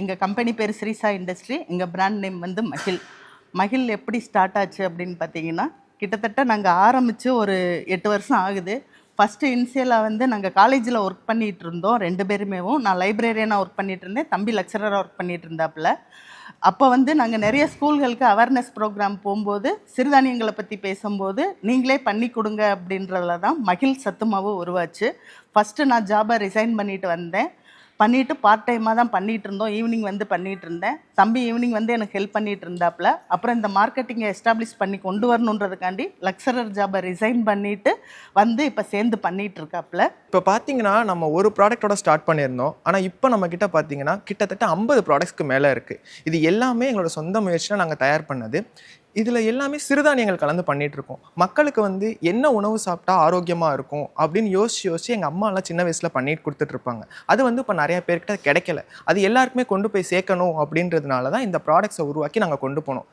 எங்கள் கம்பெனி பேர் ஸ்ரீசா இண்டஸ்ட்ரி எங்கள் பிராண்ட் நேம் வந்து மகிழ். மகிழ் எப்படி ஸ்டார்ட் ஆச்சு அப்படின்னு பார்த்தீங்கன்னா கிட்டத்தட்ட நாங்கள் ஆரம்பித்து ஒரு எட்டு வருஷம் ஆகுது. ஃபஸ்ட்டு இனிஷியலாக வந்து நாங்கள் காலேஜில் ஒர்க் பண்ணிகிட்டு இருந்தோம் ரெண்டு பேருமேவும். நான் லைப்ரரியனாக ஒர்க் பண்ணிகிட்டு இருந்தேன் தம்பி லெக்சரராக ஒர்க் பண்ணிகிட்டு இருந்தாப்புல. அப்போ வந்து நாங்கள் நிறைய ஸ்கூல்களுக்கு அவேர்னஸ் ப்ரோக்ராம் போகும்போது சிறுதானியங்களை பற்றி பேசும்போது நீங்களே பண்ணி கொடுங்க அப்படின்றதுல தான் மகிழ் சத்துமாவும் உருவாச்சு. ஃபஸ்ட்டு நான் ஜாபை ரிசைன் பண்ணிட்டு வந்தேன். பண்ணிட்டு பார்ட் டைமாக தான் பண்ணிட்டு இருந்தோம் ஈவினிங் வந்து பண்ணிட்டு இருந்தேன் தம்பி ஈவினிங் வந்து எனக்கு ஹெல்ப் பண்ணிட்டு இருந்தாப்புல அப்புறம் இந்த மார்க்கெட்டிங்கை எஸ்டாப்ளிஷ் பண்ணி கொண்டு வரணுன்றதுக்காண்டி லக்சரர் ஜாபை ரிசைன் பண்ணிட்டு வந்து இப்போ சேர்ந்து பண்ணிட்டு இருக்காப்புல இப்போ பார்த்தீங்கன்னா நம்ம ஒரு ப்ராடக்டோட ஸ்டார்ட் பண்ணியிருந்தோம். ஆனால் இப்போ நம்ம கிட்ட பார்த்தீங்கன்னா கிட்டத்தட்ட ஐம்பது ப்ராடக்ட்ஸ்க்கு மேலே இருக்குது இது எல்லாமே எங்களோட சொந்த முயற்சியில் நாங்கள் தயார் பண்ணது. இதில் எல்லாமே சிறுதானியங்கள் கலந்து பண்ணிட்டு இருக்கோம் மக்களுக்கு வந்து என்ன உணவு சாப்பிட்டா ஆரோக்கியமாக இருக்கும் அப்படின்னு யோசிச்சு யோசிச்சு எங்கள் அம்மாலாம் சின்ன வயசில் பண்ணிட்டு கொடுத்துட்டு இருப்பாங்க அது வந்து இப்போ நிறையா பேர்கிட்ட கிடைக்கல. அது எல்லாருக்குமே கொண்டு போய் சேர்க்கணும் அப்படின்றதுனால தான் இந்த ப்ராடக்ட்ஸை உருவாக்கி நாங்கள் கொண்டு போனோம்.